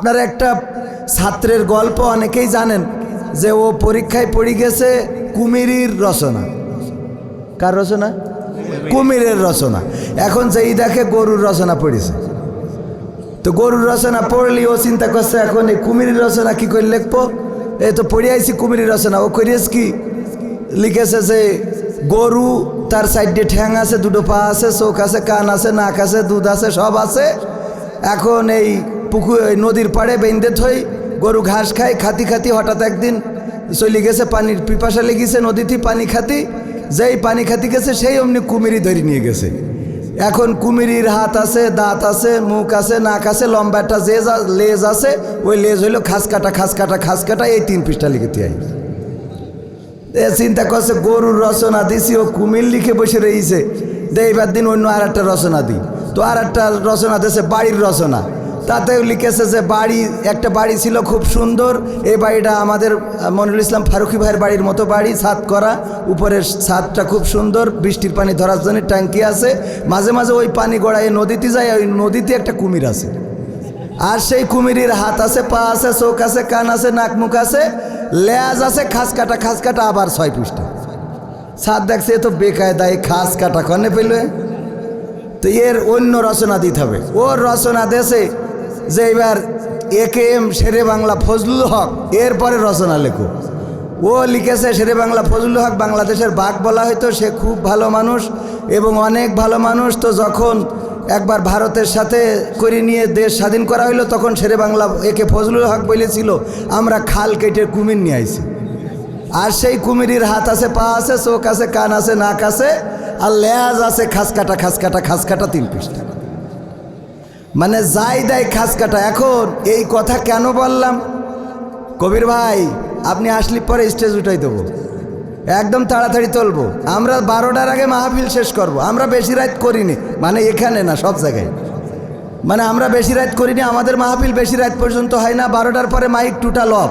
আপনারা একটা ছাত্রের গল্প অনেকেই জানেন যে ও পরীক্ষায় পড়ে গেছে কুমিরির রচনা। কার রচনা? কুমিরের রচনা। এখন যেই দেখে গরুর রচনা পড়েছে। তো গরুর রচনা পড়লি ও চিন্তা করছে, এখন এই কুমিরের রচনা কি করে লিখব? এই তো পড়ে আইছি কুমিরের রচনা। ও করিয়েছ কি? লিখেছে যে গরু তার সাইডে ঠ্যাং আছে, দুটো পা আছে, চোখ আছে, কান আছে, নাক আছে, দুধ আছে, সব আছে। এখন এই পুকুর নদীর পাড়ে বেঁধে থই, গরু ঘাস খায়, খাতি খাতি হঠাৎ একদিন চলে গেছে পানির পিপাসা লেগেছে নদীতে পানি খাতি, যেই পানি খাতি গেছে সেই অমনি কুমিরি ধরে নিয়ে গেছে। এখন কুমিরির হাত আছে, দাঁত আছে, মুখ আছে, নাক আছে লম্বা একটা আ- লেজ আছে, ওই লেজ হইল খাস কাটা খাস কাটা খাস কাটা এই তিন পৃষ্ঠা লিখিতে হয় এ চিন্তা করছে, গরুর রচনা দিছি, ও কুমির লিখে বসে রয়েছে দে এবার দিন অন্য আর একটা রচনা দিই। তো আর একটা রচনা দিয়েছে বাড়ির রচনা। তাতেও লিখেছে যে বাড়ি, একটা বাড়ি ছিল খুব সুন্দর। এই বাড়িটা আমাদের মনিরুল ইসলাম ফারুকি ভাইয়ের বাড়ির মতো বাড়ি, ছাদ করা। উপরের ছাদটা খুব সুন্দর, বৃষ্টির পানি ধরার জন্য ট্যাঙ্কি আছে। মাঝে মাঝে ওই পানি গড়ায় নদীতে যায়, ওই নদীতে একটা কুমির আছে। আর সেই কুমিরের হাত আছে, পা আছে, চোখ আছে, কান আছে, নাক মুখ আছে। লেজ আছে, খাস কাটা খাস কাটা, আবার ছয় পৃষ্ঠা। সাত দেখছে, এ তো বেকায়দায় খাস কাটা, কনে পেলে তো এর অন্য রচনা দিতে হবে। ওর রচনা দেশে যে এবার A K M Shere Bangla Fazlul Haq, এরপরে রচনা লেখো। ও লিখেছে, শেরে বাংলা ফজলুল হক বাংলাদেশের বাঘ বলা হয়তো সে খুব ভালো মানুষ এবং অনেক ভালো মানুষ। তো যখন একবার ভারতের সাথে করে নিয়ে দেশ স্বাধীন করা হইল, তখন শেরে বাংলা একে ফজলুল হক বলেছিল, আমরা খাল কেটে কুমির নিয়ে আইছি। আর সেই কুমিরের হাত আছে, পা আছে, চোখ আছে, কান আছে, নাক আছে, আর লেজ আছে খাস কাটা খাস কাটা খাস কাটা তিন পৃষ্ঠা। মানে যাই দেয় খাস কাটা। এখন এই কথা কেন বললাম? কবির ভাই, আপনি আসলে পরে স্টেজ উঠাই দেবো। একদম তাড়াতাড়ি তুলবো আমরা বারোটার আগে মাহফিল শেষ করব। আমরা বেশি রাত করিনি। মানে এখানে না, সব জায়গায়। মানে আমরা বেশি রাত করিনি, আমাদের মাহফিল বেশি রাত পর্যন্ত হয় না। বারোটার পরে মাইক টুটা লব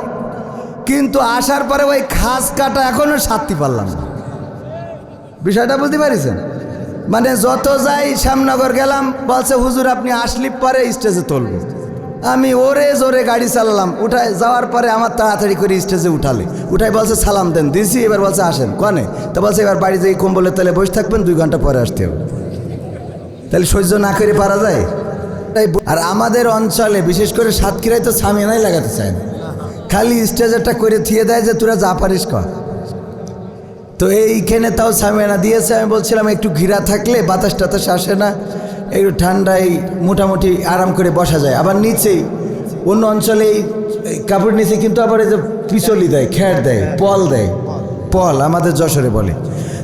কিন্তু আসার পরে ওই খাস কাটা এখনও সারতে পারলাম না। বিষয়টা বুঝতে পারিছেন? মানে যত যাই শ্যামনগর গেলাম, বলছে, হুজুর, আপনি আসলি পরে স্টেজে তুলবো। আমি ওরে জোরে গাড়ি চালালাম, উঠায় যাওয়ার পরে আমার তাড়াতাড়ি করে স্টেজে উঠালে। উঠাই বলছে, সালাম দেন, দিছি। এবার বলছে, আসেন। কনে? তো বলছে, এবার বাড়ি যেয়ে কম্বলের তলে বসে থাকবেন, দুই ঘণ্টা পরে আসতে হবে। তাহলে সহ্য না করে পারা যায়? তাই আর আমাদের অঞ্চলে, বিশেষ করে সাতক্ষীরায় তো সামিয়ানাই লাগাতে চায় না। খালি স্টেজেরটা করে থিয়ে দেয় যে, তোরা যা পারিস কর। তো এইখানে তাও সামিয়ানা দিয়েছে। আমি বলছিলাম, একটু ঘিরা থাকলে বাতাস টাতাস আসে না, একটু ঠান্ডায় মোটামুটি আরাম করে বসা যায়। আবার নিচেই, অন্য অঞ্চলে কাপড় নিচে কিন্তু আবার এই যে পিছলি দেয় খ্যাট দেয়, পল দেয়। পল আমাদের যশোরে বলে।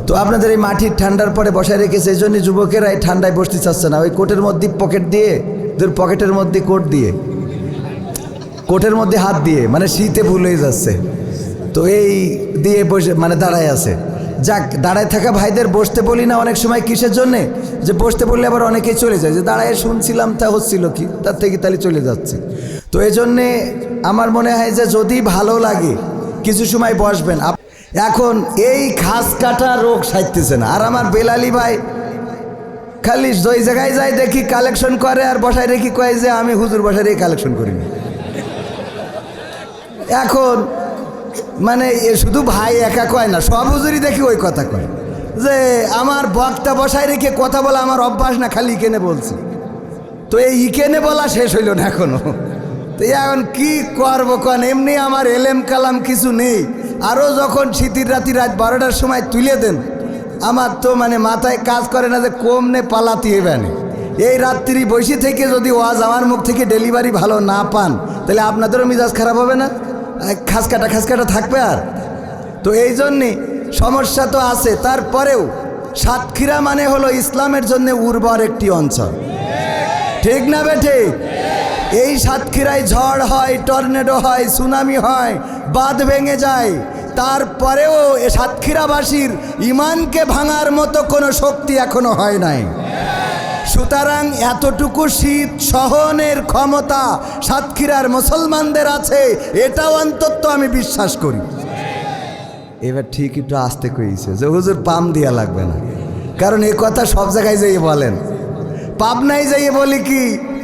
তো আপনাদের এই মাটির ঠান্ডার পরে বসায় রেখেছে, এই জন্য যুবকেরা এই ঠান্ডায় বসতে চাচ্ছে না। ওই কোটের মধ্যে পকেট দিয়ে তোর পকেটের মধ্যে কোট দিয়ে, কোটের মধ্যে হাত দিয়ে মানে শীতে ভুল হয়ে যাচ্ছে। তো এই দিয়ে বসে মানে দাঁড়ায় আছে। যাক, দাঁড়ায় থাকা ভাইদের বসতে বলি না অনেক সময় কিসের জন্যে? যে বসতে বললে আবার অনেকেই চলে যায়। যে দাঁড়ায় শুনছিলাম তা হচ্ছিল কি? তার থেকে তাহলে চলে যাচ্ছে। তো এই জন্যে আমার মনে হয় যে যদি ভালো লাগে, কিছু সময় বসবেন। এখন এই খাস কাটা রোগ সাইতেছে না। আর আমার বেলালি ভাই, খালি ওই জায়গায় যাই দেখি কালেকশন করে আর বসায় রেখি কয় যে আমি হুজুর বসায় রেখে কালেকশন করিনি। এখন মানে শুধু ভাই একা কয় না, সব হুজুরি দেখি ওই কথা কয়। যে, আমার বক্তা বসায় রেখে কথা বলা আমার অভ্যাস না, খালি ইকেনে বলছি। তো এই ইকেনে বলা শেষ হইল না এখনও। তো এখন কি করব কন? এমনি আমার এলেম কালাম কিছু নেই। আরও যখন শীতের রাতি রাত বারোটার সময় তুলে দেন, আমার তো মানে মাথায় কাজ করে না যে কমনে পালাতে হবে না এই রাত্রি বসে থেকে যদি ওয়াজ আমার মুখ থেকে ডেলিভারি ভালো না পান, তাহলে আপনাদেরও মিজাজ খারাপ হবে না? খাস কাটা খাস থাকবে আর? তো এই জন্যে সমস্যা তো আছে। তারপরেও সাতক্ষীরা মানে হলো ইসলামের জন্য উর্বর একটি অঞ্চল। ঠিক না বে ঠিক এই সাতক্ষীরায় ঝড় হয়, টর্নেডো হয়, সুনামি হয়, বাঁধ ভেঙে যায়। তারপরেও সাতক্ষীরাবাসীর ইমানকে ভাঙার মতো কোনো শক্তি এখনও হয় নাই। সুতরাং এতটুকু শীত সহনের ক্ষমতা সাতক্ষীরার মুসলমানদের আছে, এটাও অন্তত আমি বিশ্বাস করি। এবার ঠিক একটু আসতে কইছে যে, হুজুর, পাম দিয়া লাগবে না। কারণ এ কথা সব জায়গায় যাইয়ে বলেন। পাবনায় যাইয়ে বলি কি